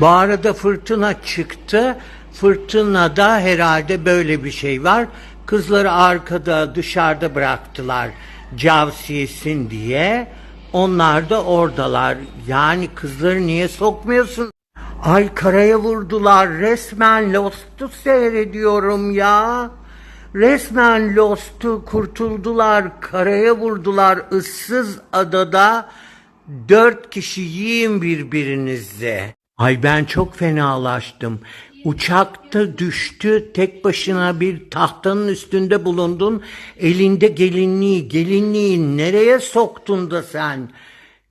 Bu arada fırtına çıktı. Fırtınada herhalde böyle bir şey var. Kızları arkada dışarıda bıraktılar cavsiyesin diye. Onlar da oradalar. Yani kızları niye sokmuyorsun? Ay karaya vurdular. Resmen Lost'u seyrediyorum ya. Resmen Lost'u kurtuldular. Karaya vurdular. ıssız adada. Dört kişi yiyin birbirinizi. Ay ben çok fenalaştım. Uçakta düştü, tek başına bir tahtanın üstünde bulundun. Elinde gelinliği, gelinliği nereye soktun da sen?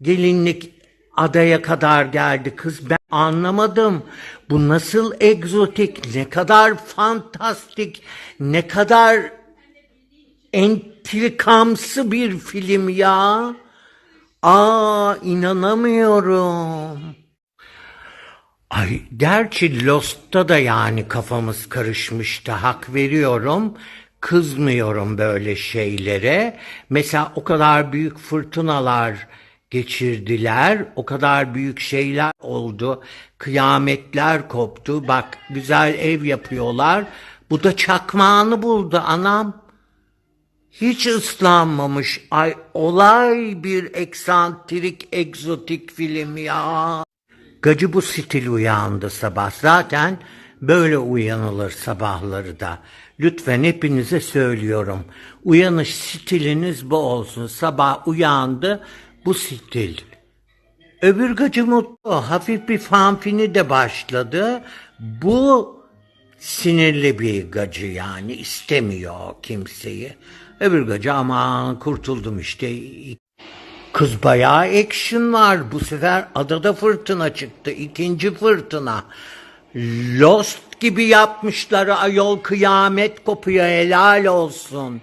Gelinlik adaya kadar geldi kız ben anlamadım. Bu nasıl egzotik, ne kadar fantastik, ne kadar entrikamsı bir film ya. Aa inanamıyorum. Ay gerçi Lost'ta da yani kafamız karışmıştı. Hak veriyorum. Kızmıyorum böyle şeylere. Mesela o kadar büyük fırtınalar geçirdiler. O kadar büyük şeyler oldu. Kıyametler koptu. Bak güzel ev yapıyorlar. Bu da çakmağını buldu anam. Hiç ıslanmamış. Ay olay bir eksantrik, egzotik film ya. Gacı bu stil uyandı sabah. Zaten böyle uyanılır sabahları da. Lütfen hepinize söylüyorum. Uyanış stiliniz bu olsun. Sabah uyandı bu stil. Öbür gacı mutlu. Hafif bir fanfini de başladı. Bu sinirli bir gacı yani istemiyor kimseyi. Öbür gacı aman kurtuldum işte. Kız bayağı action var. Bu sefer adada fırtına çıktı. İkinci fırtına. Lost gibi yapmışlar ayol kıyamet kopuyor helal olsun.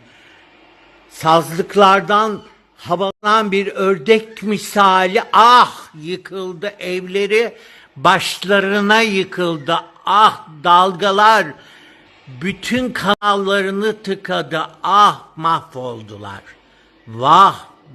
Sazlıklardan havalan bir ördek misali ah yıkıldı evleri başlarına yıkıldı ah dalgalar bütün kanallarını tıkadı ah mahvoldular vah